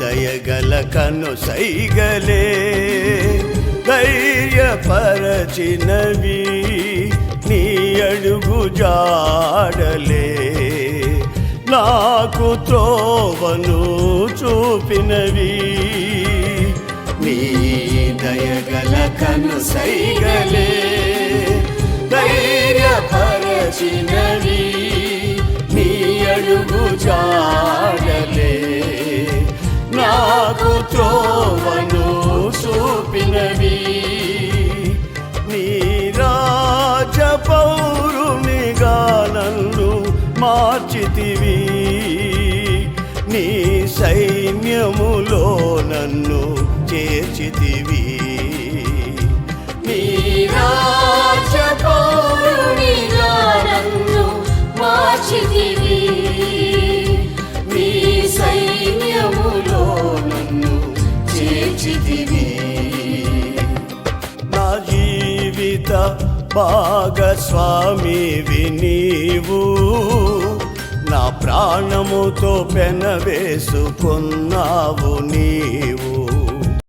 దయగల కను సైగలే. ధైర్యపరచినవి నీ అడుగు జాడలే. నాకు త్రోవను చూపినవి నీ దయగల కను సైగలే. ధైర్యపరచినవి నీ అడుగు జాడలే. త్రోవను చూపినవి. నీ రాజ పౌరునిగా నన్ను మార్చితివి. నీ సైన్యములో నన్ను చేర్చితివి. నీ రాజ పౌరునిగా నన్ను మార్చితివి. జీవిత భాగస్వామివి నీవు నా ప్రాణముతో పెనవేసుకున్నావు నీవు.